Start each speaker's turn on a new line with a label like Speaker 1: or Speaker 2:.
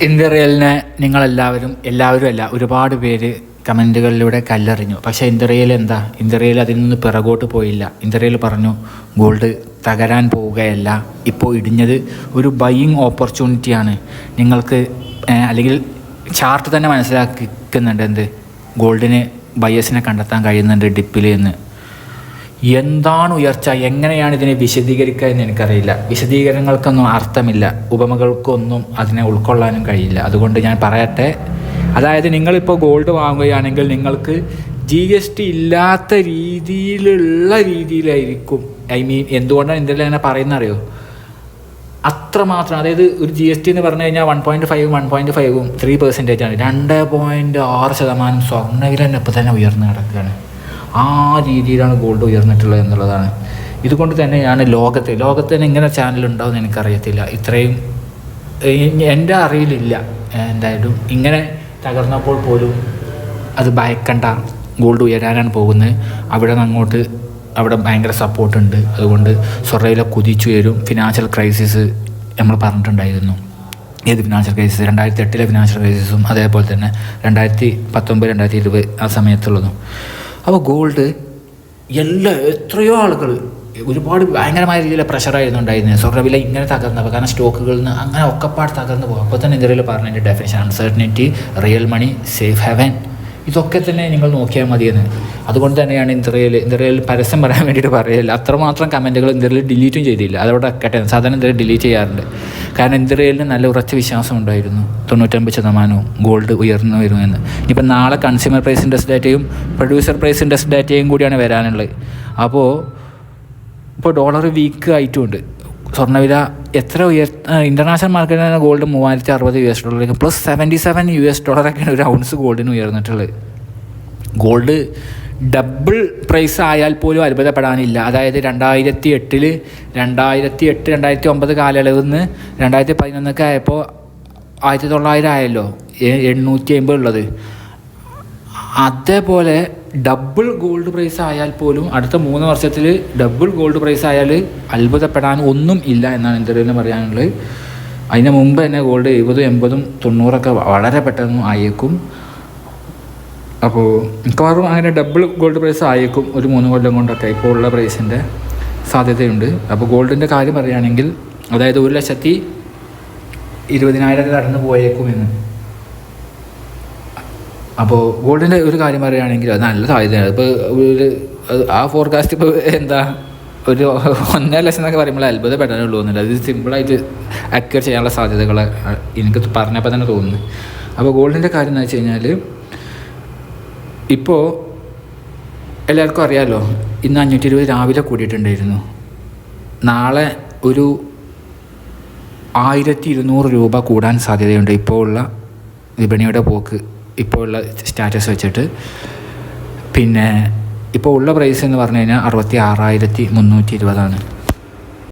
Speaker 1: ഇന്ത്യറിയലിനെ നിങ്ങളെല്ലാവരും എല്ലാവരും അല്ല ഒരുപാട് പേര് കമന്റുകളിലൂടെ കല്ലെറിഞ്ഞു. പക്ഷേ ഇന്ത്യറിയൽ എന്താ? ഇന്ത്യറിയൽ അതിൽ നിന്ന് പിറകോട്ട് പോയില്ല. ഇന്ത്യറിയൽ പറഞ്ഞു ഗോൾഡ് തകരാൻ പോവുകയല്ല. ഇപ്പോൾ ഇടിഞ്ഞത് ഒരു ബൈയിങ് ഓപ്പർച്യൂണിറ്റിയാണ്. നിങ്ങൾക്ക് അല്ലെങ്കിൽ ചാർട്ട് തന്നെ മനസ്സിലാക്കുന്നുണ്ട് എന്ത്? ഗോൾഡിന് ബയ്യേഴ്സിനെ കണ്ടെത്താൻ കഴിയുന്നുണ്ട് ഡിപ്പിൽ എന്ന്. എന്താണ് ഉയർച്ച എങ്ങനെയാണ് ഇതിനെ വിശദീകരിക്കുക എന്ന് എനിക്കറിയില്ല. വിശദീകരണങ്ങൾക്കൊന്നും അർത്ഥമില്ല. ഉപമകൾക്കൊന്നും അതിനെ ഉൾക്കൊള്ളാനും കഴിയില്ല. അതുകൊണ്ട് ഞാൻ പറയട്ടെ. അതായത് നിങ്ങളിപ്പോൾ ഗോൾഡ് വാങ്ങുകയാണെങ്കിൽ നിങ്ങൾക്ക് ജി എസ് ടി ഇല്ലാത്ത രീതിയിലുള്ള രീതിയിലായിരിക്കും. ഐ മീൻ എന്തുകൊണ്ടാണ് ഇന്ത്യയിൽ അങ്ങനെ പറയുന്നത് അറിയോ? അത്രമാത്രം. അതായത് ഒരു ജി എസ് ടി എന്ന് പറഞ്ഞു കഴിഞ്ഞാൽ one point five one point ഫൈവും ത്രീ പെർസെന്റേജ് ആണ്. രണ്ട് പോയിന്റ് ആറ് ശതമാനം സ്വർണവില തന്നെ ഇപ്പോൾ തന്നെ ഉയർന്നു കിടക്കുകയാണ്. ആ രീതിയിലാണ് ഗോൾഡ് ഉയർന്നിട്ടുള്ളത് എന്നുള്ളതാണ്. ഇതുകൊണ്ട് തന്നെയാണ് ലോകത്ത് ലോകത്ത് തന്നെ ഇങ്ങനെ ചാനൽ ഉണ്ടാവും എനിക്കറിയത്തില്ല. ഇത്രയും എന്റെ അറിയിലില്ല എന്തായാലും ഇങ്ങനെ തകർന്നപ്പോൾ പോലും അത് ഭയക്കണ്ട ഗോൾഡ് ഉയരാനാണ് പോകുന്നത്. അവിടെ നിന്ന് അങ്ങോട്ട് അവിടെ ഭയങ്കര സപ്പോർട്ടുണ്ട് അതുകൊണ്ട് സ്വർണയിലെ കുതിച്ചുയരും ഫിനാൻഷ്യൽ ക്രൈസിസ് നമ്മൾ പറഞ്ഞിട്ടുണ്ടായിരുന്നു. ഏത് ഫിനാൻഷ്യൽ ക്രൈസിസ് രണ്ടായിരത്തി എട്ടിലെ ഫിനാൻഷ്യൽ ക്രൈസിസും അതേപോലെ തന്നെ രണ്ടായിരത്തി പത്തൊമ്പത് രണ്ടായിരത്തി ഇരുപത് ആ സമയത്തുള്ളതും. അപ്പോൾ ഗോൾഡ് എല്ലാ എത്രയോ ആളുകൾ ഒരുപാട് ഭയങ്കരമായ രീതിയിലെ പ്രഷറായിരുന്നു ഉണ്ടായിരുന്നത്. സ്വർണവില ഇങ്ങനെ തകർന്നപ്പോൾ കാരണം സ്റ്റോക്കുകളിൽ നിന്ന് അങ്ങനെ ഒക്കെപ്പാട് തകർന്നു പോകും. അപ്പോൾ തന്നെ ഇന്ത്യയിൽ പറഞ്ഞതിന്റെ definition uncertainty real money safe haven ഇതൊക്കെ തന്നെ നിങ്ങൾ നോക്കിയാൽ മതിയെന്ന്. അതുകൊണ്ട് തന്നെയാണ് ഇന്ത്യയിൽ ഇന്ത്യയിൽ പരസ്യം പറയാൻ വേണ്ടിയിട്ട് പറയില്ല അത്രമാത്രം കമന്റുകൾ ഇന്ത്യയിൽ ഡിലീറ്റും ചെയ്തില്ല. അതോടെ കട്ടെ സാധാരണ ഇന്ത്യയിൽ ഡിലീറ്റ് ചെയ്യാറുണ്ട്. കാരണം ഇന്ദ്രയിലിന് നല്ല ഉറച്ച വിശ്വാസം ഉണ്ടായിരുന്നു. തൊണ്ണൂറ്റമ്പത് ശതമാനവും ഗോൾഡ് ഉയർന്നു വരുമെന്ന്. ഇനിയിപ്പോൾ നാളെ കൺസ്യൂമർ പ്രൈസ് ഇൻഡെക്സ് ഡാറ്റയും പ്രൊഡ്യൂസർ പ്രൈസ് ഇൻഡെക്സ് ഡാറ്റയും കൂടിയാണ് വരാനുള്ളത്. അപ്പോൾ ഇപ്പോൾ ഡോളർ വീക്ക് ആയിട്ടുമുണ്ട് സ്വർണവില എത്ര ഉയർ ഇന്റർനാഷണൽ മാർക്കറ്റിൽ ഗോൾഡ് മൂവായിരത്തി അറുപത് U S ഡോളറിലേക്ക് plus seventy seven U S ഡോളറൊക്കെയാണ് ഒരു ഔൺസ് ഗോൾഡിന് ഉയർന്നിട്ടുള്ളത്. ഗോൾഡ് ഡബിൾ പ്രൈസ് ആയാൽ പോലും അത്ഭുതപ്പെടാനില്ല. അതായത് രണ്ടായിരത്തി എട്ടിൽ രണ്ടായിരത്തി എട്ട് രണ്ടായിരത്തി ഒമ്പത് കാലയളവിൽ നിന്ന് രണ്ടായിരത്തി പതിനൊന്നൊക്കെ ആയപ്പോൾ ആയിരത്തി തൊള്ളായിരം ആയല്ലോ എണ്ണൂറ്റി അമ്പത് ഉള്ളത്. അതേപോലെ ഡബിൾ ഗോൾഡ് പ്രൈസ് ആയാൽ പോലും അടുത്ത മൂന്ന് വർഷത്തിൽ ഡബിൾ ഗോൾഡ് പ്രൈസ് ആയാൽ അത്ഭുതപ്പെടാൻ ഒന്നും ഇല്ല എന്നാണ് എന്റെ പറയാനുള്ളത്. അതിന് മുമ്പ് തന്നെ ഗോൾഡ് എഴുപതും എൺപതും തൊണ്ണൂറൊക്കെ വളരെ പെട്ടെന്ന് ആയേക്കും. അപ്പോൾ മിക്കവാറും അങ്ങനെ ഡബിൾ ഗോൾഡ് പ്രൈസ് ആയേക്കും ഒരു മൂന്ന് കൊല്ലം കൊണ്ടൊക്കെ. ഇപ്പോൾ ഉള്ള പ്രൈസിന്റെ സാധ്യതയുണ്ട്. അപ്പോൾ ഗോൾഡിന്റെ കാര്യം പറയുകയാണെങ്കിൽ അതായത് ഒരു ലക്ഷത്തി ഇരുപതിനായിരം കടന്നു പോയേക്കും എന്ന് അപ്പോൾ ഗോൾഡിന്റെ ഒരു കാര്യം പറയുകയാണെങ്കിൽ അത് നല്ല സാധ്യതയാണ്. ഇപ്പോൾ ഒരു ആ ഫോർകാസ്റ്റ് ഇപ്പോൾ എന്താ ഒരു ഒന്നര ലക്ഷം എന്നൊക്കെ പറയുമ്പോൾ അത്ഭുത പെടാനേ ഉള്ളൂ എന്നില്ല അത് സിമ്പിളായിട്ട് അക്യൂർ ചെയ്യാനുള്ള സാധ്യതകൾ എനിക്ക് പറഞ്ഞപ്പോൾ തന്നെ തോന്നുന്നു. അപ്പോൾ ഗോൾഡിന്റെ കാര്യം എന്ന് വെച്ച് കഴിഞ്ഞാൽ ഇപ്പോൾ എല്ലാവർക്കും അറിയാമല്ലോ ഇന്ന് അഞ്ഞൂറ്റി ഇരുപത് രാവിലെ കൂടിയിട്ടുണ്ടായിരുന്നു. നാളെ ഒരു ആയിരത്തി ഇരുന്നൂറ് രൂപ കൂടാൻ സാധ്യതയുണ്ട്. ഇപ്പോൾ ഉള്ള വിപണിയുടെ പോക്ക് ഇപ്പോൾ ഉള്ള സ്റ്റാറ്റസ് വെച്ചിട്ട്. പിന്നെ ഇപ്പോൾ ഉള്ള പ്രൈസ് എന്ന് പറഞ്ഞു കഴിഞ്ഞാൽ അറുപത്തി ആറായിരത്തി മുന്നൂറ്റി ഇരുപതാണ്